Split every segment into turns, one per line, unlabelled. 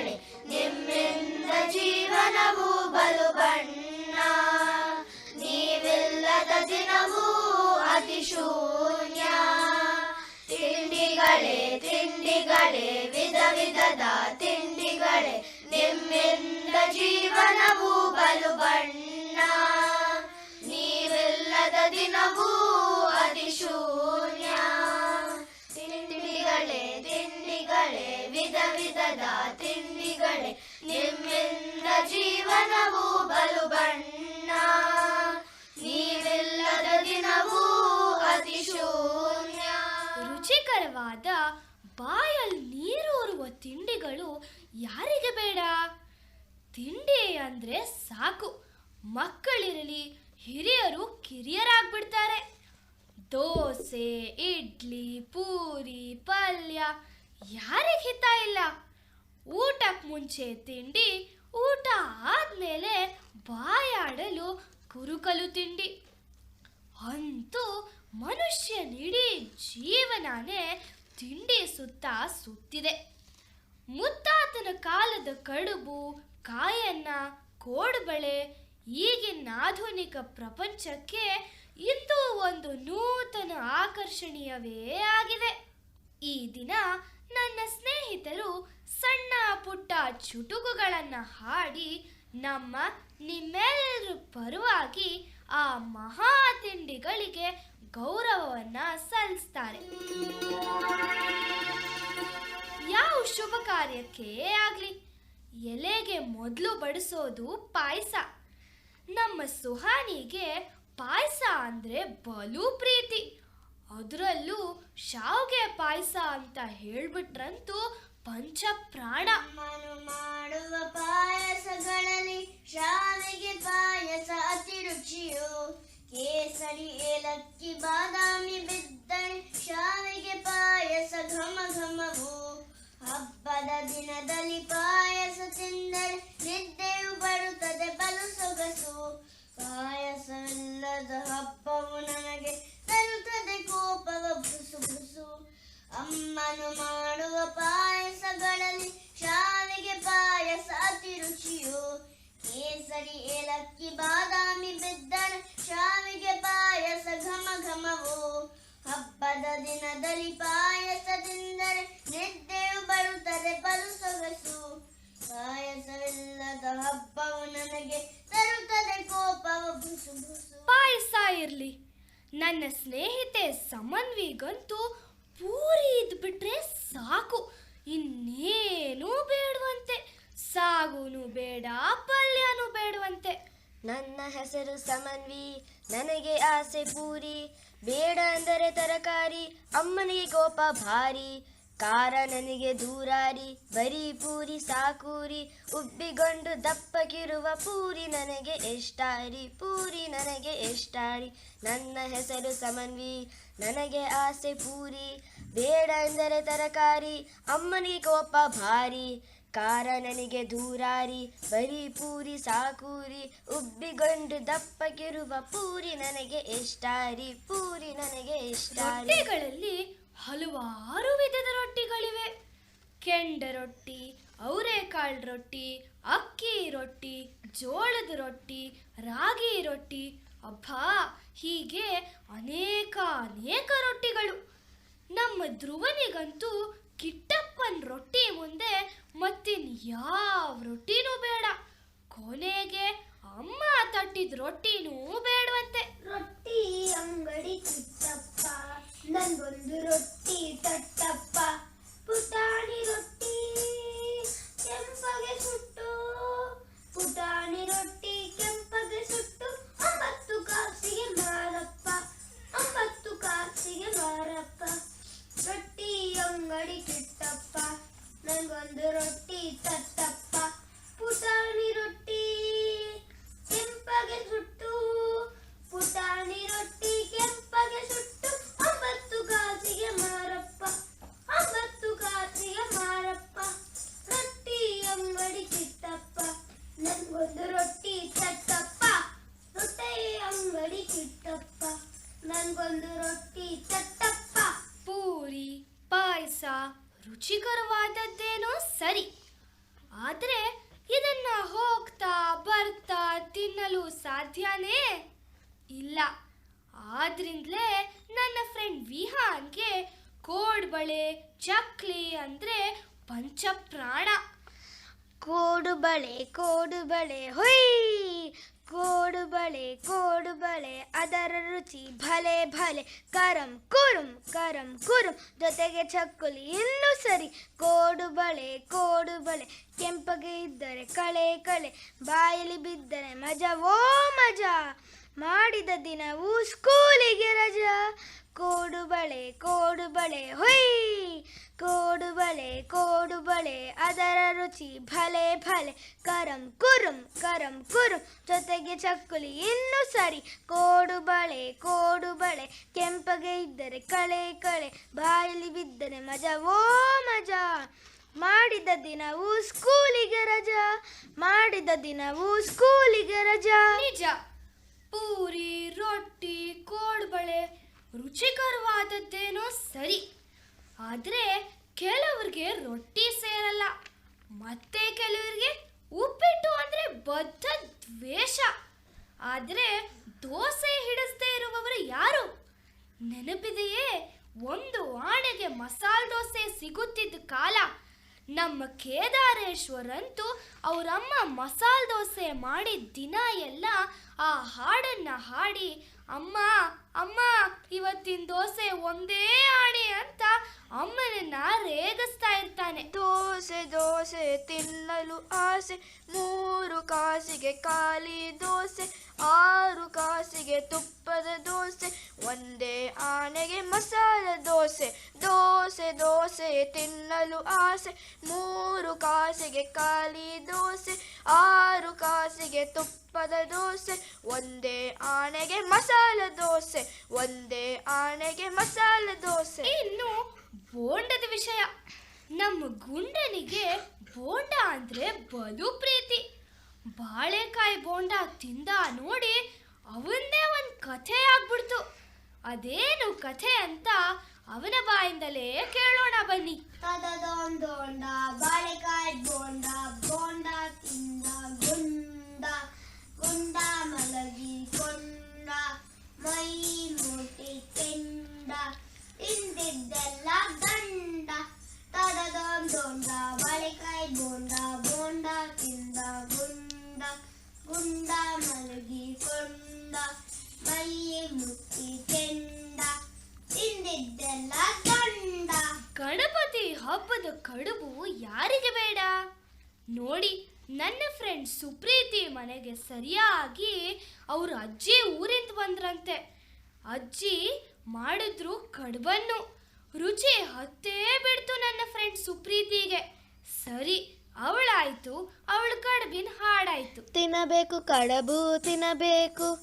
ತಿಂಡಿಗಳೇ
ನಿಮ್ಮಿಂದ ಜೀವನವು ಬಲು ಬಣ್ಣ. ನೀವಿಲ್ಲದ ದಿನವೂ ಅತಿ ಶೂನ್ಯ. ತಿಂಡಿಗಳೇ ತಿಂಡಿಗಳೇ, ವಿಧ ವಿಧದ ತಿಂಡಿಗಳೇ, ನಿಮ್ಮಿಂದ ಜೀವನವು ಬಲು ಬಣ್ಣ. ನೀವಿಲ್ಲದ ದಿನವೂ ಜೀವನವು ಬಲು ಬಣ್ಣ. ದಿನವೂ ಅತಿ ಶೂನ್ಯ.
ರುಚಿಕರವಾದ ಬಾಯಲ್ಲಿ ನೀರೂರುವ ತಿಂಡಿಗಳು ಯಾರಿಗೆ ಬೇಡ? ತಿಂಡಿ ಅಂದ್ರೆ ಸಾಕು. ಮಕ್ಕಳಿರಲಿ ಹಿರಿಯರು ಕಿರಿಯರಾಗ್ಬಿಡ್ತಾರೆ. ದೋಸೆ, ಇಡ್ಲಿ, ಪೂರಿ, ಪಲ್ಯ ಯಾರಿಗೆ ಹಿತ ಇಲ್ಲ. ಊಟಕ್ಕೆ ಮುಂಚೆ ತಿಂಡಿ ಊಟ ಆದ್ಮೇಲೆ ಬಾಯಾಡಲು ಕುರುಕಲು ತಿಂಡಿ. ಅಂತೂ ಮನುಷ್ಯನಿಡೀ ಜೀವನನೇ ತಿಂಡಿ ಸುತ್ತ ಸುತ್ತಿದೆ. ಮುತ್ತಾತನ ಕಾಲದ ಕಡುಬು, ಕಾಯನ್ನ, ಕೋಡ್ಬಳೆ, ಈಗಿನ ಆಧುನಿಕ ಪ್ರಪಂಚಕ್ಕೆ ಇಂದು ಒಂದು ನೂತನ ಆಕರ್ಷಣೀಯವೇ ಆಗಿದೆ. ಈ ದಿನ ನನ್ನ ಸ್ನೇಹಿತರು ಸಣ್ಣ ಪುಟ್ಟ ಚುಟುಕುಗಳನ್ನ ಹಾಡಿ ನಮ್ಮ ನಿಮ್ಮೆಲ್ಲರ ಪರವಾಗಿ ಆ ಮಹಾ ತಿಂಡಿಗಳಿಗೆ ಗೌರವವನ್ನ ಸಲ್ಲಿಸ್ತಾರೆ. ಯಾವ ಶುಭ ಕಾರ್ಯಕ್ಕೆ ಆಗ್ಲಿ? ಎಲೆಗೆ ಮೊದಲು ಬಡಿಸೋದು ಪಾಯಸ. ನಮ್ಮ ಸುಹಾನಿಗೆ ಪಾಯಸ ಅಂದ್ರೆ ಬಲು ಪ್ರೀತಿ. ಅದರಲ್ಲೂ ಶಾವ್ಗೆ ಪಾಯಸ ಅಂತ ಹೇಳ್ಬಿಟ್ರಂತೂ ಪಂಚ ಪ್ರಾಣ
ಮಾಡುವ ಪಾಯಸಗಳಲ್ಲಿ ಶಾಲೆಗೆ ಪಾಯಸ ಅತಿ ರುಚಿಯೋ. ಕೇಸರಿ, ಏಲಕ್ಕಿ, ಬಾದಾಮಿ ಬಿದ್ದರೆ ಶಾಲೆಗೆ ಪಾಯಸ ಘಮ ಘಮವು. ಹಬ್ಬದ ದಿನದಲ್ಲಿ ಪಾಯಸ ತಿಂದರೆ ನಿದ್ದೆಯು ಬರುತ್ತದೆ, ಬಲು ಸೊಗಸು. ಪಾಯಸವಿಲ್ಲದ ಹಬ್ಬವು ನನಗೆ ತರುತ್ತದೆ, ಕೋಪವ ಬುಸು ಬುಸು ಅಮ್ಮನು ಮಾಡುವ ಪಾಯಸಗಳಲ್ಲಿ ಶಾವಿಗೆ ಪಾಯಸ ಅತಿ ರುಚಿಯೋ. ಕೇಸರಿ, ಏಲಕ್ಕಿ, ಬಾದಾಮಿ ಬಿದ್ದರೆ ಶಾವಿಗೆ ಪಾಯಸ ಘಮ ಘಮವು. ಹಬ್ಬದ ದಿನದಲ್ಲಿ ಪಾಯಸ ತಿಂದರೆ ನಿದ್ದೆಯು ಬರುತ್ತದೆ ಬಲು ಸೊಗಸು. ಪಾಯಸವಿಲ್ಲದ ಹಬ್ಬವು ನನಗೆ ತರುತ್ತದೆ ಕೋಪವು. ಬುಸು ಬುಸು
ಪಾಯಸ ಇರ್ಲಿ. ನನ್ನ ಸ್ನೇಹಿತೆ ಸಮನ್ವಿಗಂತೂ ಪೂರಿ ಇದ್ಬಿಟ್ರೆ ಸಾಕು. ಇನ್ನೇನೂ ಬೇಡವಂತೆ. ಸಾಗುನು ಬೇಡ, ಪಲ್ಯನೂ ಬೇಡವಂತೆ.
ನನ್ನ ಹೆಸರು ಸಮನ್ವಿ. ನನಗೆ ಆಸೆ ಪೂರಿ. ಬೇಡ ಅಂದರೆ ತರಕಾರಿ, ಅಮ್ಮನಿಗೆ ಕೋಪ ಭಾರಿ. ಕಾರ ನನಗೆ ದೂರಾರಿ. ಬರೀ ಪೂರಿ ಸಾಕೂರಿ. ಉಬ್ಬಿಗೊಂಡು ದಪ್ಪಗಿರುವ ಪೂರಿ ನನಗೆ ಎಷ್ಟಾರಿ? ಪೂರಿ ನನಗೆ ಎಷ್ಟಾರಿ? ನನ್ನ ಹೆಸರು ಸಮನ್ವಿ. ನನಗೆ ಆಸೆ ಪೂರಿ. ಬೇಡ ಎಂದರೆ ತರಕಾರಿ, ಅಮ್ಮನಿಗೆ ಕೋಪ ಭಾರಿ ಕಾರ ನನಗೆ ದೂರಾರಿ, ಬರೀ ಪೂರಿ ಸಾಕೂರಿ, ಉಬ್ಬಿಗೊಂಡು ದಪ್ಪಗಿರುವ ಪೂರಿ ನನಗೆ ಎಷ್ಟಾರಿ, ಪೂರಿ ನನಗೆ ಎಷ್ಟಾರಿಗಳಲ್ಲಿ
ರೊಟ್ಟಿಗಳಲ್ಲಿ ಹಲವಾರು ವಿಧದ ರೊಟ್ಟಿಗಳಿವೆ. ಕೆಂಡ ರೊಟ್ಟಿ, ಅವರೆಕಾಳು ರೊಟ್ಟಿ, ಅಕ್ಕಿ ರೊಟ್ಟಿ, ಜೋಳದ ರೊಟ್ಟಿ, ರಾಗಿ ರೊಟ್ಟಿ. ಅಬ್ಬಾ, ಹೀಗೆ ಅನೇಕ ಅನೇಕ ರೊಟ್ಟಿಗಳು. ನಮ್ಮ ಧ್ರುವನಿಗಂತೂ ಕಿಟ್ಟಪ್ಪನ ರೊಟ್ಟಿ ಮುಂದೆ ಮತ್ತಿನ್ ಯಾವ ರೊಟ್ಟಿನೂ ಬೇಡ. ಕೊನೆಗೆ ಅಮ್ಮ ತಟ್ಟಿದ ರೊಟ್ಟಿನೂ ಬೇಡವಂತೆ.
ರೊಟ್ಟಿ ಅಂಗಡಿ ಕಿಟ್ಟಪ್ಪ ನಂಗೊಂದು ರೊಟ್ಟಿ ತಟ್ಟಪ್ಪ. ಪುಟಾಣಿ ರೊಟ್ಟಿ ಕೆಂಪಗೆ ಸುಟ್ಟು, ಪುಟಾಣಿ ರೊಟ್ಟಿ ಕೆಂಪಗೆ ಸುಟ್ಟು, ಒಂಬತ್ತು ಕಾಸಿಗೆ ಮಾರಪ್ಪ.
ನನ್ನ ಫ್ರೆಂಡ್ ವಿಹಾನ್ಗೆ ಕೋಡ್ಬಳೆ ಚಕ್ಲಿ ಅಂದ್ರೆ ಪಂಚಪ್ರಾಣ.
ಕೋಡು ಬಳೆ ಕೋಡು ಬಳೆ, ಹೊಯ್! ಕೋಡು ಬಳೆ ಕೋಡು ಬಳೆ, ಅದರ ರುಚಿ ಭಲೆ ಭಲೆ. ಕರಂ ಕುರುಂ ಕರಂ ಕುರುಂ, ಜೊತೆಗೆ ಚಕ್ಕುಲಿ ಇನ್ನೂ ಸರಿ. ಕೋಡು ಬಳೆ ಕೋಡು ಬಳೆ, ಕೆಂಪಗೆ ಇದ್ದರೆ ಕಳೆ ಕಳೆ, ಬಾಯಲ್ಲಿ ಬಿದ್ದರೆ ಮಜವೋ ಮಜಾ. ಮಾಡಿದ ದಿನವೂ ಸ್ಕೂಲಿಗೆ ರಜಾ. ಕೋಡು ಬಳೆ ಕೋಡು ಬಳೆ, ಹೊಯ್! ಕೋಡು ಬಳೆ ಕೋಡು ಬಳೆ, ಅದರ ರುಚಿ ಭಲೆ ಭಲೆ. ಕರಂ, ಕುರುಂ ಕರಂ, ಕುರುಂ, ಜೊತೆಗೆ ಚಕ್ಕುಲಿ ಇನ್ನೂ ಸರಿ. ಕೋಡು ಬಳೆ ಕೋಡು ಬಳೆ, ಕೆಂಪಗೆ ಇದ್ದರೆ ಕಳೆ ಕಳೆ. ಬಾಯಲ್ಲಿ ಬಿದ್ದರೆ ಮಜಾ, ಓ ಮಜಾ. ಮಾಡಿದ ದಿನವೂ ಸ್ಕೂಲಿಗೆ ರಜಾ. ಮಾಡಿದ ದಿನವೂ ಸ್ಕೂಲಿಗೆ ರಜಾ.
ನಿಜ. ಪೂರಿ, ರೊಟ್ಟಿ, ಕೋಡ್ಬಳೆ ರುಚಿಕರವಾದದ್ದೇನೋ ಸರಿ, ಆದರೆ ಕೆಲವ್ರಿಗೆ ರೊಟ್ಟಿ ಸೇರಲ್ಲ, ಮತ್ತೆ ಕೆಲವರಿಗೆ ಉಪ್ಪಿಟ್ಟು ಅಂದ್ರೆ ಬದ್ಧ ದ್ವೇಷ, ಆದರೆ ದೋಸೆ ಹಿಡಿಸದೇ ಇರುವವರು ಯಾರು? ನೆನಪಿದೆಯೇ, ಒಂದು ಆಣೆಗೆ ಮಸಾಲ ದೋಸೆ ಸಿಗುತ್ತಿದ್ದ ಕಾಲ, ನಮ್ಮ ಕೇದಾರೇಶ್ವರಂತೂ ಅವರಮ್ಮ ಮಸಾಲ ದೋಸೆ ಮಾಡಿದ ದಿನ ಎಲ್ಲ ಆ ಹಾಡನ್ನ ಹಾಡಿ ಅಮ್ಮ ಅಮ್ಮ ಇವತ್ತಿನ ದೋಸೆ ಒಂದೇ ಆಣೆ ಅಂತ ಅಮ್ಮನನ್ನ ರೇಗಿಸ್ತಾ ಇರ್ತಾನೆ.
ದೋಸೆ ದೋಸೆ ತಿನ್ನಲು ಆಸೆ. ಮೂರು ಕಾಸಿಗೆ ಖಾಲಿ ದೋಸೆ ಆರು ಕಾಸಿಗೆ ತುಪ್ಪದ ದೋಸೆ ಒಂದೇ ಆನೆಗೆ ಮಸಾಲ ದೋಸೆ. ದೋಸೆ ದೋಸೆ ತಿನ್ನಲು ಆಸೆ. ಮೂರು ಕಾಸಿಗೆ ಖಾಲಿ ದೋಸೆ ಆರು ಕಾಸಿಗೆ ತುಪ್ಪದ ದೋಸೆ ಒಂದೇ ಆನೆಗೆ ಮಸಾಲ ದೋಸೆ ಒಂದೇ ಆನೆಗೆ ಮಸಾಲ ದೋಸೆ.
ಇನ್ನು ಬೋಂಡದ ವಿಷಯ. ನಮ್ಮ ಗುಂಡನಿಗೆ ಬೋಂಡ ಅಂದ್ರೆ ಬಲು ಪ್ರೀತಿ. ಬಾಳೆಕಾಯಿ ಬೋಂಡ ತಿಂದ ನೋಡಿ ಅವನ್ನೇ ಒಂದು ಕಥೆ ಆಗ್ಬಿಡ್ತು. ಅದೇನು ಕಥೆ ಅಂತ ಅವನ ಬಾಯಿಂದಲೇ ಕೇಳೋಣ ಬನ್ನಿ. ಹಬ್ಬದ ಕಡುಬು ಯಾರಿಗೆ ಬೇಡ? ನೋಡಿ, ನನ್ನ ಫ್ರೆಂಡ್ ಸುಪ್ರೀತಿ ಮನೆಗೆ ಸರಿಯಾಗಿ ಅವ್ರ ಅಜ್ಜಿ ಊರಿಂದ ಬಂದ್ರಂತೆ. ಅಜ್ಜಿ ಮಾಡಿದ್ರು ಕಡುಬನ್ನು. ರುಚಿ ಹತ್ತೇ ಬಿಡ್ತು ನನ್ನ ಫ್ರೆಂಡ್ ಸುಪ್ರೀತಿಗೆ. ಸರಿ, ಅವಳಾಯ್ತು, ಅವಳ ಕಡುಬಿನ ಹಾಡಾಯ್ತು.
ತಿನ್ನಬೇಕು ಕಡಬು, ತಿನ್ನಬೇಕು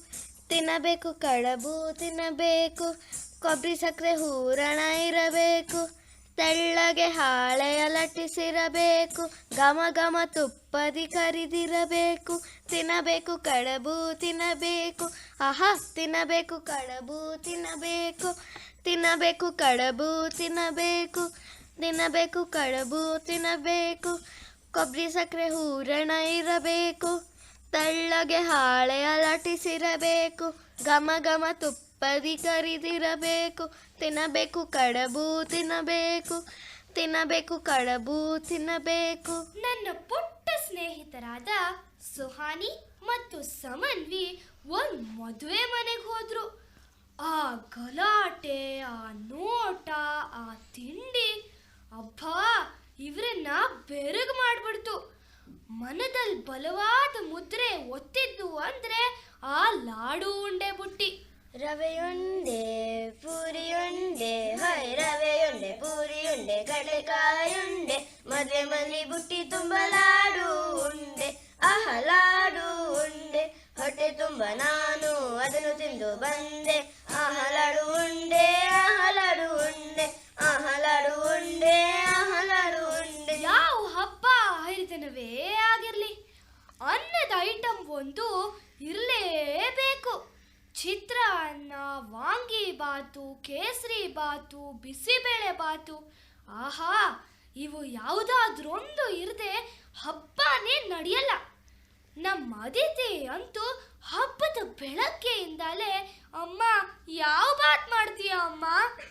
ತಿನ್ನಬೇಕು ಕಡಬು, ತಿನ್ನಬೇಕು. ಕೊಬ್ಬರಿ ಸಕ್ಕರೆ ಹೂರಣ ಇರಬೇಕು. ತೆಳ್ಳಗೆ ಹಾಳೆಯ ಲಟ್ಟಿಸಿರಬೇಕು ಘಮ ಘಮ ತುಪ್ಪದಿ ಕರಿದಿರಬೇಕು. ತಿನ್ನಬೇಕು ಕಡಬು ತಿನ್ನಬೇಕು, ಆಹಾ, ತಿನ್ನಬೇಕು ಕಡಬು ತಿನ್ನಬೇಕು. ತಿನ್ನಬೇಕು ಕಡಬು ತಿನ್ನಬೇಕು ತಿನ್ನಬೇಕು ಕಡಬು ತಿನ್ನಬೇಕು. ಕೊಬ್ಬರಿ ಸಕ್ಕರೆ ಹೂರಣ ಇರಬೇಕು, ತೆಳ್ಳಗೆ ಹಾಳೆಯ ಲಟ್ಟಿಸಿರಬೇಕು ಘಮ ಘಮ ತುಪ್ಪದಿ ಕರಿದಿರಬೇಕು, ತಿನ್ನಬೇಕು, ಕಡಬು ತಿನ್ನಬೇಕು ತಿನ್ನಬೇಕು, ಕಡಬು ತಿನ್ನಬೇಕು.
ನನ್ನ ಪುಟ್ಟ ಸ್ನೇಹಿತರಾದ ಸುಹಾನಿ ಮತ್ತು ಸಮನ್ವಿ ಒಂದ್ ಮದುವೆ ಮನೆಗೆ ಹೋದ್ರು. ಆ ಗಲಾಟೆ, ಆ ನೋಟ, ಆ ತಿಂಡಿ, ಅಬ್ಬಾ, ಇವ್ರನ್ನ ಬೆರಗು ಮಾಡ್ಬಿಡ್ತು. ಮನದಲ್ಲಿ ಬಲವಾದ ಮುದ್ರೆ ಒತ್ತಿದ್ದು ಅಂದ್ರೆ ಆ ಲಾಡು ಉಂಡೆ ಬುಟ್ಟಿ.
ರವೆಯುಂಡೆ ಪೂರಿಯುಂಡೆ ಹೈ ರವೆಯುಂಡೆ ಪೂರಿಯುಂಡೆ ಕಡಲೆಕಾಯುಂಡೆ ಮದುವೆ ಮನೆ ಬುಟ್ಟಿ ತುಂಬ ಲಾಡು ಉಂಡೆ ಆಹ ಲಾಡು ಉಂಡೆ, ಹೊಟ್ಟೆ ತುಂಬ ನಾನು ಅದನ್ನು ತಿಂದು ಬಂದೆ ಆಹ ಲಾಡು ಉಂಡೆ ಆಹ ಲಾಡು ಉಂಡೆ ಆಹ ಲಾಡು ಉಂಡೆ ಆಹ ಲಾಡು ಉಂಡೆ.
ಯಾವ ಹಬ್ಬ ಹರಿತನವೇ ಆಗಿರಲಿ. ಅನ್ನದ ಐಟಮ್ ಒಂದು ಚಿತ್ರಾನ್ನ, ವಾಂಗಿ ಬಾತು, ಕೇಸರಿ ಬಾತು, ಬಿಸಿಬೇಳೆ ಬಾತು. ಆಹಾ, ಇವು ಯಾವುದಾದ್ರೊಂದು ಇರದೆ ಹಬ್ಬನೇ ನಡೆಯಲ್ಲ. ನಮ್ಮ ಅದಿತಿ ಅಂತೂ ಹಬ್ಬದ ಬೆಳಗ್ಗೆಯಿಂದಲೇ, ಅಮ್ಮ, ಯಾವ ಬಾತ್ ಮಾಡ್ತೀಯ ಅಮ್ಮ?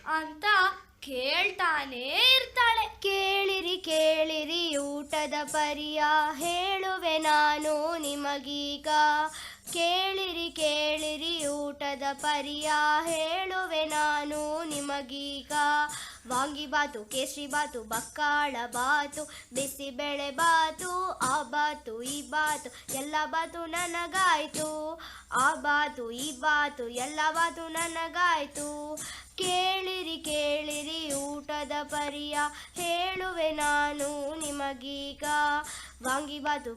ಅಂತ ಕೇಳ್ತಾನೇ ಇರ್ತಾಳೆ.
ಕೇಳಿರಿ ಕೇಳಿರಿ, ಊಟದ ಪರಿಯ ಹೇಳುವೆ ನಾನು ನಿಮಗೀಗ. ಕೇಳಿರಿ ಕೇಳಿರಿ, ಊಟದ ಪರಿಯ ಹೇಳುವೆ ನಾನು ನಿಮಗೀಗ. ವಾಂಗಿಬಾತು ಕೇಸರಿ ಬಾತು, ಬಕ್ಕಾಳ ಬಾತು ಬಿಸಿಬೇಳೆ ಬಾತು, ಆ ಬಾತು, ಈ ಬಾತು, ಎಲ್ಲ ಬಾತು ನನಗಾಯ್ತು. ಆ ಬಾತು, ಈ ಬಾತು, ಎಲ್ಲ ಬಾತು ನನಗಾಯ್ತು. ಕೇಳಿರಿ ಕೇಳಿರಿ ಊಟದ ಪರಿಯ. ಹೇಳುವೆ ನಾನು ನಿಮಗೀಗ.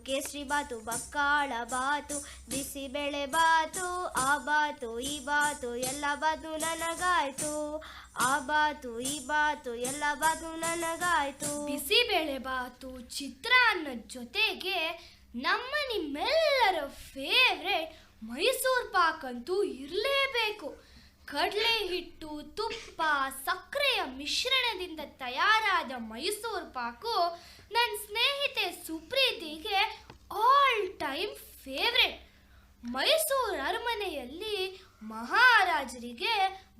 ಕೇಸರಿ ಬಾತು, ಬಕ್ಕಾಳ ಬಾತು ಬಿಸಿಬೇಳೆ ಬಾತು, ಆ ಬಾತು, ಈ ಬಾತು, ಎಲ್ಲ ಬಾತು ನನಗಾಯ್ತು. ಆ ಬಾತು, ಈ ಬಾತು, ಎಲ್ಲ ಬಾತು ನನಗಾಯ್ತು.
ಬಿಸಿಬೇಳೆ ಬಾತು, ಚಿತ್ರಾನ್ನ ಜೊತೆಗೆ ನಮ್ಮ ನಿಮ್ಮೆಲ್ಲರ ಫೇವ್ರೆಟ್ ಮೈಸೂರು ಪಾಕ್ ಅಂತೂ ಇರಲೇಬೇಕು. ಕಡಲೆ ಹಿಟ್ಟು ತುಪ್ಪ, ಸಕ್ಕರೆಯ ಮಿಶ್ರಣದಿಂದ ತಯಾರಾದ ಮೈಸೂರು ಪಾಕು ನನ್ನ ಸ್ನೇಹಿತೆ ಸುಪ್ರೀತಿಗೆ ಆಲ್ ಟೈಮ್ ಫೇವ್ರೆಟ್ ಮೈಸೂರು ಅರಮನೆಯಲ್ಲಿ ಮಹಾರಾಜರಿಗೆ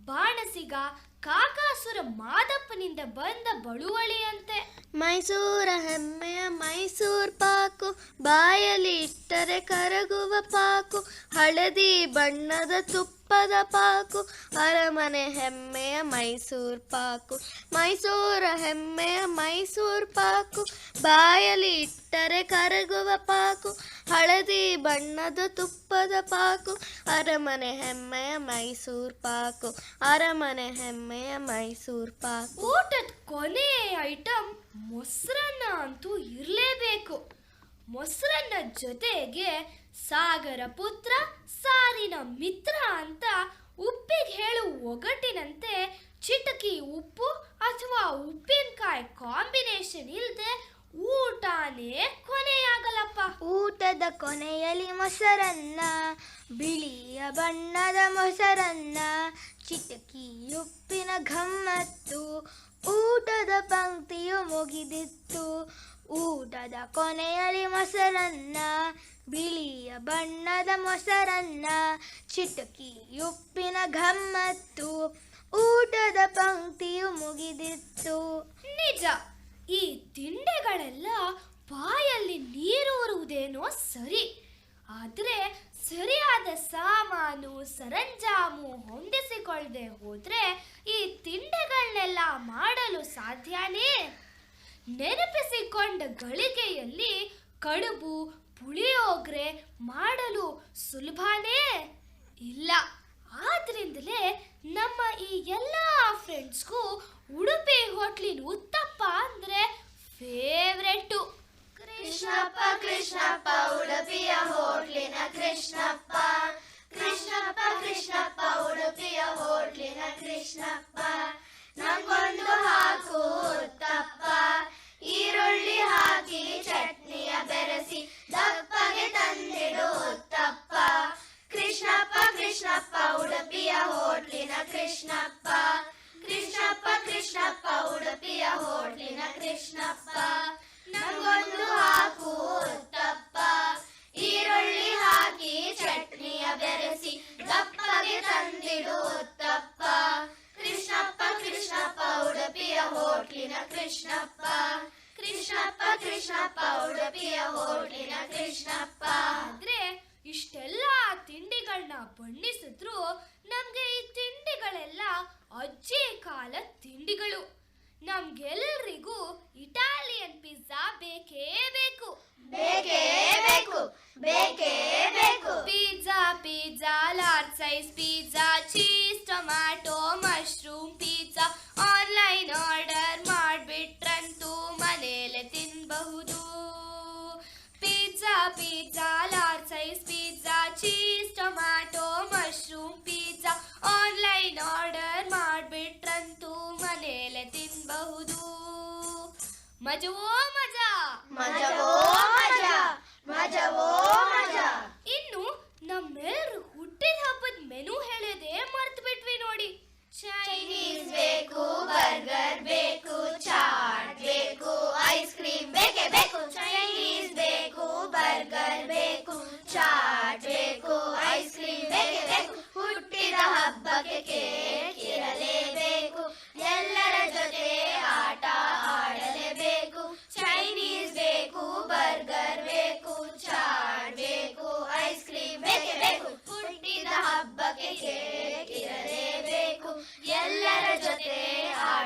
ಬಾಣಸಿಗ, ಕಾಕಾಸುರ ಮಾದಪ್ಪನಿಂದ ಬಂದ ಬಳುವಳಿಯಂತೆ.
ಮೈಸೂರ ಹೆಮ್ಮೆಯ ಮೈಸೂರ್ ಪಾಕು, ಬಾಯಲ್ಲಿ ಇಟ್ಟರೆ ಕರಗುವ ಪಾಕು, ಹಳದಿ ಬಣ್ಣದ ತುಪ್ಪದ ಪಾಕು, ಅರಮನೆ ಹೆಮ್ಮೆಯ ಮೈಸೂರ್ ಪಾಕು. ಮೈಸೂರ ಹೆಮ್ಮೆಯ ಮೈಸೂರ್ ಪಾಕು ಬಾಯಲಿ ಇಟ್ಟರೆ ಕರಗುವ ಪಾಕು, ಹಳದಿ ಬಣ್ಣದ ತುಪ್ಪದ ಪಾಕು, ಅರಮನೆ ಹೆಮ್ಮೆಯ ಮೈಸೂರ್ ಪಾಕು, ಅರಮನೆ ಹೆಮ್ಮೆಯ ಮೈಸೂರ್ ಪಾಕು.
ಊಟದ ಕೊನೆ ಐಟಮ್ ಮೊಸರನ್ನ ಅಂತೂ ಇರಲೇಬೇಕು. ಮೊಸರನ್ನ ಜೊತೆಗೆ ಸಾಗರ ಪುತ್ರ, ಸಾರಿನ ಮಿತ್ರ ಅಂತ ಉಪ್ಪಿಗೆ ಹೇಳು ಒಗಟಿನಂತೆ, ಚಿಟಕಿ ಉಪ್ಪು ಅಥವಾ ಉಪ್ಪಿನಕಾಯಿ ಕಾಂಬಿನೇಷನ್ ಇಲ್ಲದೆ ಊಟನೇ ಕೊನೆಯಾಗಲ್ಲಪ್ಪ
ಊಟದ ಕೊನೆಯಲ್ಲಿ ಮೊಸರನ್ನ, ಬಿಳಿಯ ಬಣ್ಣದ ಮೊಸರನ್ನ, ಚಿಟಕಿ ಉಪ್ಪಿನ ಗಮ್ಮತ್ತು ಊಟದ ಪಂಕ್ತಿಯು ಮುಗಿದಿತ್ತು. ಊಟದ ಕೊನೆಯಲ್ಲಿ ಮೊಸರನ್ನ ಬಿಳಿಯ ಬಣ್ಣದ ಮೊಸರನ್ನ, ಚಿಟಕಿ ಉಪ್ಪಿನ ಗಮ್ಮತ್ತು ಊಟದ ಪಂಕ್ತಿಯು ಮುಗಿದಿತ್ತು.
ನಿಜ, ಈ ತಿಂಡಿಗಳೆಲ್ಲ ಬಾಯಲ್ಲಿ ನೀರೂರುವುದೇನೋ ಸರಿ. ಆದರೆ ಸರಿಯಾದ ಸಾಮಾನು, ಸರಂಜಾಮು ಹೊಂದಿಸಿಕೊಳ್ಳದೆ ಹೋದ್ರೆ ಈ ತಿಂಡಿಗಳನ್ನೆಲ್ಲ ಮಾಡಲು ಸಾಧ್ಯನೇ. ನೆನಪಿಸಿಕೊಂಡ ಗಳಿಗೆಯಲ್ಲಿ ಕಡುಬು ಪುಳಿಯೋಗರೆ ಮಾಡಲು ಸುಲಭನೇ ಇಲ್ಲ. ಆದ್ರಿಂದಲೇ ನಮ್ಮ ಈ ಎಲ್ಲ ಫ್ರೆಂಡ್ಸ್ಗೂ ಉಡುಪಿ ಹೋಟ್ಲಿನ ಉತ್ತಪ್ಪ ಅಂದ್ರೆ ಫೇವ್ರೆಟ್ಟು
ಕೃಷ್ಣಪ್ಪ ಕೃಷ್ಣಪ್ಪ, ಉಡುಪಿಯ ಹೋಟ್ಲಿನ ಕೃಷ್ಣಪ್ಪ. ಕೃಷ್ಣಪ್ಪ ಕೃಷ್ಣಪ್ಪ, ಉಡುಪಿಯ ಹೋಟ್ಲಿನ ಕೃಷ್ಣಪ್ಪ. ನಂಗೊಂದು ಹಾಕು ಉತ್ತಪ್ಪ. ಈರುಳ್ಳಿ ಹಾಕಿ ಚಟ್ನಿಯ ಬೆರೆಸಿ ದಪ್ಪಗೆ
ಬೇಕು ಬೇಕೇ
ಬೇಕು
pizza pizza large size pizza cheese tomato mushroom pizza online order ಮಾಡಿಬಿಟ್ರಂತೂ ಮನೇಲೆ ತಿನ್ನಬಹುದು pizza pizza large size pizza cheese tomato mushroom pizza online order ಮಾಡಿಬಿಟ್ರಂತೂ ಮನೇಲೆ ತಿನ್ನಬಹುದು ಮಜವೋ ಮಜಾ
ಮಜವೋ ಮಜಾ ಮಜವೋ
ಬರ್ಗರ್ ಬೇಕು ಚಾಟ್ ಬೇಕು ಐಸ್ ಕ್ರೀಮ್ ಬೇಕೇ ಬೇಕು
ಚೈನೀಸ್ ಬೇಕು ಬರ್ಗರ್ ಬೇಕು ಚಾಟ್ ಬೇಕು ಐಸ್ ಕ್ರೀಮ್ ಬೇಕೇ ಬೇಕು ಹುಟ್ಟಿದ ಹಬ್ಬಕ್ಕೆ ಕೇಕ್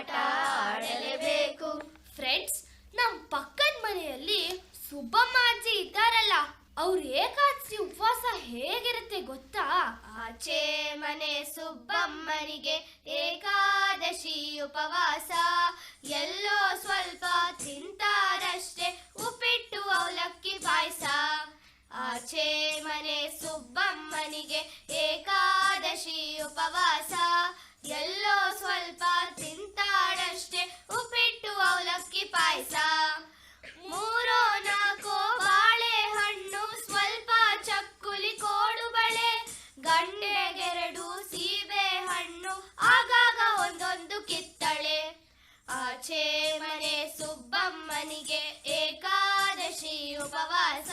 ಆಟ ಆಡಲೇಬೇಕು.
ಫ್ರೆಂಡ್ಸ್ ನಮ್ ಪಕ್ಕದ ಮನೆಯಲ್ಲಿ ಸುಬ್ಬಮ್ಮ ಅಜ್ಜಿ ಇದ್ದಾರಲ್ಲ, ಅವ್ರ ಏಕಾದಶಿ ಉಪವಾಸ ಹೇಗಿರುತ್ತೆ ಗೊತ್ತಾ?
ಆಚೆ ಮನೆ ಸುಬ್ಬಮ್ಮನಿಗೆ ಏಕಾದಶಿ ಉಪವಾಸ. ಎಲ್ಲೋ ಸ್ವಲ್ಪ ತಿಂತಾರಷ್ಟೇ ಉಪ್ಪಿಟ್ಟು ಅವಲಕ್ಕಿ ಪಾಯಸ. ಆಚೆ ಮನೆ ಸುಬ್ಬಮ್ಮನಿಗೆ ಏಕಾದಶಿ ಉಪವಾಸ. ಎಲ್ಲೋ ಸ್ವಲ್ಪ ತಿಂತ ಅವಲಕ್ಕಿ ಪಾಯಸ. ಮೂರೋ ನಾಲ್ಕೋ ಬಾಳೆಹಣ್ಣು ಸ್ವಲ್ಪ ಚಕ್ಕುಲಿ ಕೋಡು ಬಳೆ ಗಂಡೆಗೆರಡು ಸೀಬೆ ಹಣ್ಣು, ಆಗಾಗ ಒಂದೊಂದು ಕಿತ್ತಳೆ. ಆಚೆ ಮನೆ ಸುಬ್ಬಮ್ಮನಿಗೆ ಏಕಾದಶಿ ಉಪವಾಸ.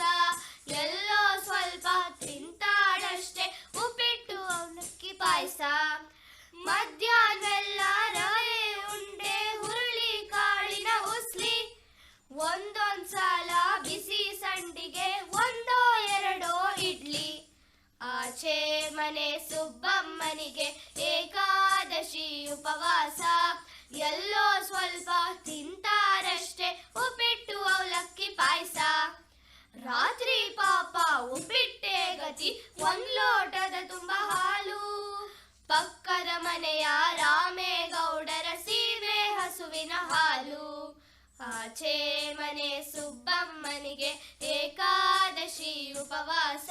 ಎಲ್ಲೋ ಸ್ವಲ್ಪ ತಿಂತಾಡಷ್ಟೇ ಉಪ್ಪಿಟ್ಟು ಅವಲಕ್ಕಿ ಪಾಯಸ. ಮಧ್ಯಾಹ್ನೆಲ್ಲ ರವೆ ಸುಬ್ಬಮ್ಮನಿಗೆ ಏಕಾದಶಿ ಉಪವಾಸ. ಎಲ್ಲೋ ಸ್ವಲ್ಪ ತಿಂತಾರಷ್ಟೇ ಉಪ್ಪಿಟ್ಟು ಅವಲಕ್ಕಿ ಪಾಯಸ. ರಾತ್ರಿ ಪಾಪ ಉಪ್ಪಿಟ್ಟೆ ಗತಿ, ಒಂದ್ ಲೋಟದ ತುಂಬ ಹಾಲು. ಪಕ್ಕದ ಮನೆಯ ರಾಮೇಗೌಡರ ಸೀಮೆ ಹಸುವಿನ ಹಾಲು. ಆಚೆ ಮನೆ ಸುಬ್ಬಮ್ಮನಿಗೆ ಏಕಾದಶಿ ಉಪವಾಸ.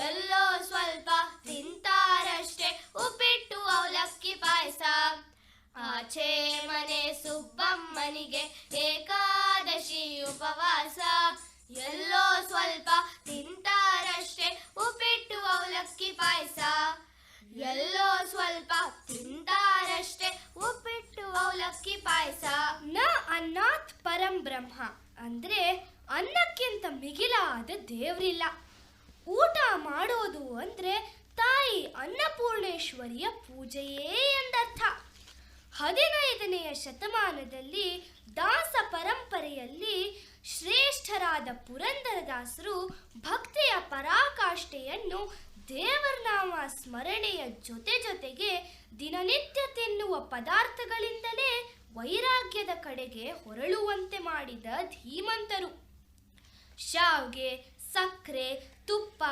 ಎಲ್ಲೋ ಸ್ವಲ್ಪ ತಿಂತಾರಷ್ಟೇ ಉಪ್ಪಿಟ್ಟು ಅವಲಕ್ಕಿ ಪಾಯಸ. ಆಚೆ ಮನೆ ಸುಬ್ಬಮ್ಮನಿಗೆ ಏಕಾದಶಿ ಉಪವಾಸ. ಎಲ್ಲೋ ಸ್ವಲ್ಪ ತಿಂತಾರಷ್ಟೇ ಉಪ್ಪಿಟ್ಟು ಅವಲಕ್ಕಿ ಪಾಯಸ ಎಲ್ಲೋ ಸ್ವಲ್ಪ ತಿಂತಾರಷ್ಟೇ ಉಪ್ಪಿಟ್ಟು ಅವಲಕ್ಕಿ ಪಾಯಸ
ನ ಅನ್ನಾತ್ ಪರಂ ಬ್ರಹ್ಮ ಅಂದ್ರೆ ಅನ್ನಕ್ಕಿಂತ ಮಿಗಿಲಾದ ದೇವ್ರಿಲ್ಲ ಊಟ ಮಾಡೋದು ಅಂದ್ರೆ ತಾಯಿ ಅನ್ನಪೂರ್ಣೇಶ್ವರಿಯ ಪೂಜೆಯೇ ಎಂದರ್ಥ ಹದಿನೈದನೆಯ ಶತಮಾನದಲ್ಲಿ ದಾಸ ಪರಂಪರೆಯಲ್ಲಿ ಶ್ರೇಷ್ಠರಾದ ಪುರಂದರದಾಸರು ಭಕ್ತಿಯ ಪರಾಕಾಷ್ಠೆಯನ್ನು ದೇವರನಾಮ ಸ್ಮರಣೆಯ ಜೊತೆ ಜೊತೆಗೆ ದಿನನಿತ್ಯ ತಿನ್ನುವ ಪದಾರ್ಥಗಳಿಂದಲೇ ವೈರಾಗ್ಯದ ಕಡೆಗೆ ಹೊರಳುವಂತೆ ಮಾಡಿದ ಧೀಮಂತರು ಶಾವ್ಗೆ ಸಕ್ಕರೆ ತುಪ್ಪ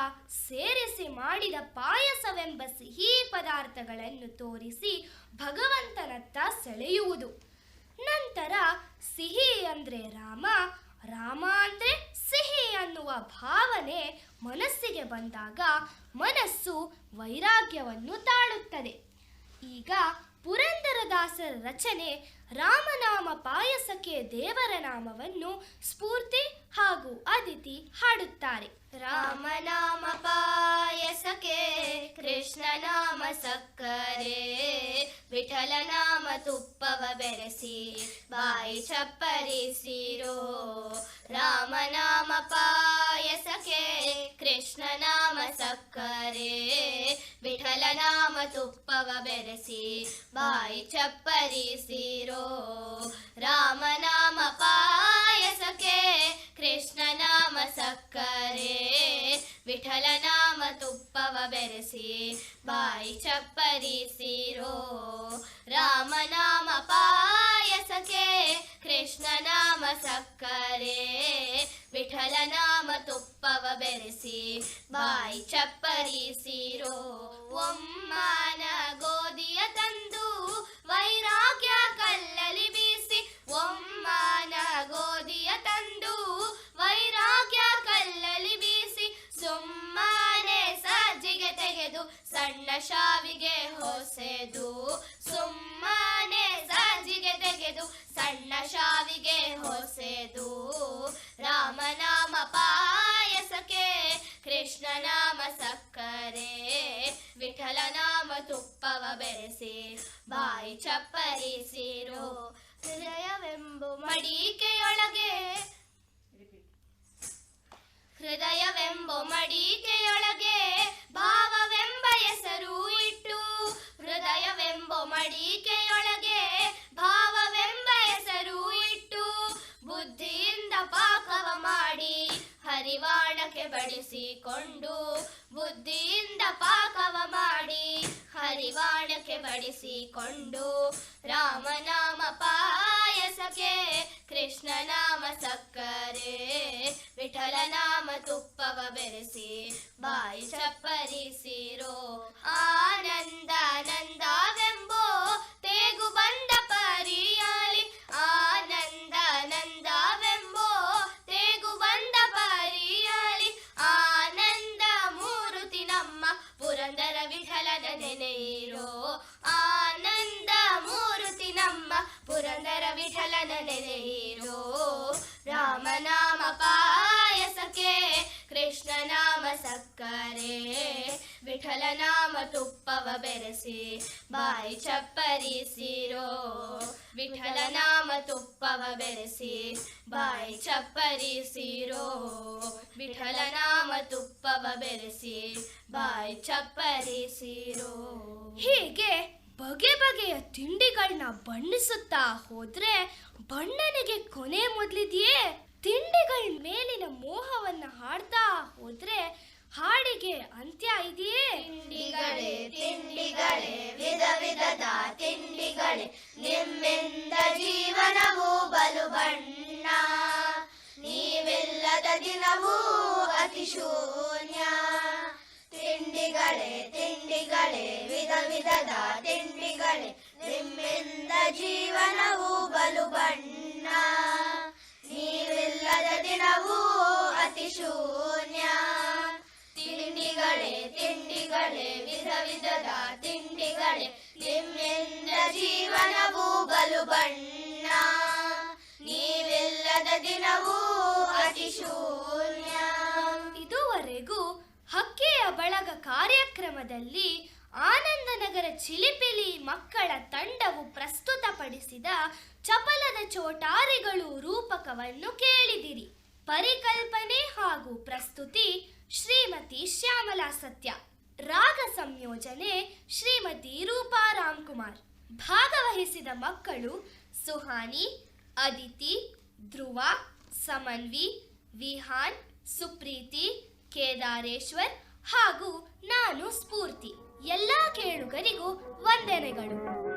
ಸೇರಿಸಿ ಮಾಡಿದ ಪಾಯಸವೆಂಬ ಸಿಹಿ ಪದಾರ್ಥಗಳನ್ನು ತೋರಿಸಿ ಭಗವಂತನತ್ತ ಸೆಳೆಯುವುದು. ನಂತರ ಸಿಹಿ ಅಂದ್ರೆ ರಾಮ ರಾಮ ಅಂದ್ರೆ ಸಿಹಿ ಅನ್ನುವ ಭಾವನೆ ಮನಸ್ಸಿಗೆ ಬಂದಾಗ ಮನಸ್ಸು ವೈರಾಗ್ಯವನ್ನು ತಾಳುತ್ತದೆ. ಈಗ ಪುರಂದರದಾಸರ ರಚನೆ ರಾಮನಾಮ ಪಾಯಸಕ್ಕೆ ದೇವರ ನಾಮವನ್ನು ಸ್ಫೂರ್ತಿ ಹಾಗೂ ಅದಿತಿ ಹಾಡುತ್ತಾರೆ.
ರಾಮನಾಮ ಪಾಯಸಕ್ಕೆ ಕೃಷ್ಣ ನಾಮ ಸಕ್ಕರೆ, ವಿಠಲ ನಾಮ ತುಪ್ಪವ ಬೆರೆಸಿ, ಬಾಯಿ ಚಪ್ಪರಿಸಿರೋ ರಾಮನಾಮ ಪಾಯಸಕ್ಕೆ ಕೃಷ್ಣ ನಾಮ ಸಕ್ಕರೆ ವಿಠಲ ನಾಮ ತುಪ್ಪವ ಬೆರೆಸಿ ಬಾಯಿ ಚಪ್ಪರಿಸಿರೋ ರಾಮನಾಮ ಪಾಯಸಕ್ಕೆ ಕೃಷ್ಣ ನಾಮ ಸಕ್ಕರೆ ವಿಠಲ ನಾಮ ತುಪ್ಪವ ಬೆರೆಸಿ ಬಾಯಿ ಚಪ್ಪರಿಸಿರೋ ರಾಮನಾಮ ಪಾಯಸಕ್ಕೆ ಕೃಷ್ಣ ನಾಮ ಸಕ್ಕರೆ ವಿಠಲ ನಾಮ ತುಪ್ಪವ ಬೆರೆಸಿ ಬಾಯಿ ಚಪ್ಪರಿಸಿರೋ ಒಮ್ಮನ ಗೋಧಿಯ ತಂದು ವೈರಾಗ್ಯ ಕಲ್ಲಲಿ ಬೀಸಿ ಒಮ್ಮನ ಗೋಧಿಯ ತಂದು ವೈರಾಗ್ಯ ಕಲ್ಲಲಿ ಬೀಸಿ ಸುಮ್ಮನೆ ಸಜ್ಜಿಗೆ ತೆಗೆದು ಸಣ್ಣ ಶಾವಿಗೆ ಹೊಸೆದು. ಸುಮ್ಮನೆ ಸಜ್ಜಿಗೆ ತೆಗೆದು ಸಣ್ಣ ಶಾವಿಗೆ ಹೊಸೆದು. ರಾಮನಾಮ ಪಾಯಸಕ್ಕೆ ಕೃಷ್ಣ ನಾಮ ಸಕ್ಕರೆ, ವಿಠಲ ನಾಮ ತುಪ್ಪವ ಬೆರೆಸಿ, ಬಾಯಿ ಚಪ್ಪರಿಸಿರೋ ಹೃದಯವೆಂಬು ಮಡಿಕೆಯೊಳಗೆ ಹೃದಯವೆಂಬ ಮಡಿಕೆಯೊಳಗೆ ಭಾವವೆಂಬ ಹೆಸರು ಇಟ್ಟು, ಹೃದಯವೆಂಬ ಮಡಿಕೆಯೊಳಗೆ ಭಾವವೆಂಬ ಹರಿವಾಣಕ್ಕೆ ಬಡಿಸಿಕೊಂಡು ಬುದ್ಧಿಯಿಂದ ಪಾಕವ ಮಾಡಿ ಹರಿವಾಣಕ್ಕೆ ಬಡಿಸಿಕೊಂಡು ರಾಮನಾಮ ಪಾಯಸ
ಪಾಯಸಕ್ಕೆ ಕೃಷ್ಣನಾಮ ಸಕ್ಕರೆ ವಿಠಲನಾಮ ತುಪ್ಪವ ಬೆರೆಸಿ, ಬಾಯಿ ಚಪ್ಪರಿಸಿರೋ ಆನಂದಾನಂದವೆಂಬೋ ತೇಗು ಬಂದ ಪುರಂದರ ವಿಠಲನ ನೆನೆಯಿರೋ ರಾಮನಾಮ ಪಾಯಸಕ್ಕೆ ಕೃಷ್ಣ ನಾಮ ಸಕ್ಕರೆ. ವಿಠಲ ನಾಮ ತುಪ್ಪವ ಬೆರೆಸಿ ಬಾಯಿ ಚಪ್ಪರಿಸಿರೋ. ವಿಠಲ ನಾಮ ತುಪ್ಪವ ಬೆರೆಸಿ ಬಾಯಿ ಚಪ್ಪರಿಸಿರೋ. ವಿಠಲ ನಾಮ ತುಪ್ಪವ ಬೆರೆಸಿ ಬಾಯಿ ಚಪ್ಪರಿಸಿರೋ. ಹೀಗೆ ಬಗೆ ಬಗೆಯ ತಿಂಡಿಗಳನ್ನ ಬಣ್ಣಿಸುತ್ತಾ ಹೋದ್ರೆ ಬಣ್ಣನಿಗೆ ಕೊನೆ ಮೊದಲಿದೆಯೇ? ತಿಂಡಿಗಳ ಮೇಲಿನ ಮೋಹವನ್ನ ಹಾಡ್ತಾ ಹೋದ್ರೆ ಹಾಡಿಗೆ ಅಂತ್ಯ ಇದೆಯೇ?
ತಿಂಡಿಗಳೇ ತಿಂಡಿಗಳೇ, ವಿಧ ವಿಧದ ತಿಂಡಿಗಳೇ, ನಿಮ್ಮಿಂದ ಜೀವನವು ಬಲು ಬಣ್ಣ. ನೀವಿಲ್ಲದ ದಿನವೂ ಅತಿ ಶೂನ್ಯ. ತಿಂಡಿಗಳೇ ತಿಂಡಿಗಳೇ, ವಿಧ ವಿಧದ ತಿಂಡಿಗಳೇ, ನಿಮ್ಮಿಂದ ಜೀವನವು ಬಲು ಬಣ್ಣ. ನೀವಿಲ್ಲದ ದಿನವೂ ಅತಿ ಶೂನ್ಯ. ತಿಂಡಿಗಳೇ ತಿಂಡಿಗಳೇ, ವಿಧ ವಿಧದ ತಿಂಡಿಗಳೇ, ನಿಮ್ಮಿಂದ ಜೀವನವು ಬಲು ಬಣ್ಣ. ನೀವಿಲ್ಲದ ದಿನವೂ
ಬಳಗ ಕಾರ್ಯಕ್ರಮದಲ್ಲಿ ಆನಂದನಗರ ಚಿಲಿಪಿಲಿ ಮಕ್ಕಳ ತಂಡವು ಪ್ರಸ್ತುತಪಡಿಸಿದ ಚಪಲದ ಚೋಟಾರಿಗಳು ರೂಪಕವನ್ನು ಕೇಳಿದಿರಿ. ಪರಿಕಲ್ಪನೆ ಹಾಗೂ ಪ್ರಸ್ತುತಿ ಶ್ರೀಮತಿ ಶ್ಯಾಮಲಾ ಸತ್ಯ. ರಾಗ ಸಂಯೋಜನೆ ಶ್ರೀಮತಿ ರೂಪಾ ರಾಮ್ಕುಮಾರ್. ಭಾಗವಹಿಸಿದ ಮಕ್ಕಳು ಸುಹಾನಿ, ಅದಿತಿ, ಧ್ರುವ, ಸಮನ್ವಿ, ವಿಹಾನ್, ಸುಪ್ರೀತಿ, ಕೇದಾರೇಶ್ವರ್ ಹಾಗೂ ನಾನು ಸ್ಫೂರ್ತಿ. ಎಲ್ಲ ಕೇಳುಗರಿಗೂ ವಂದನೆಗಳು.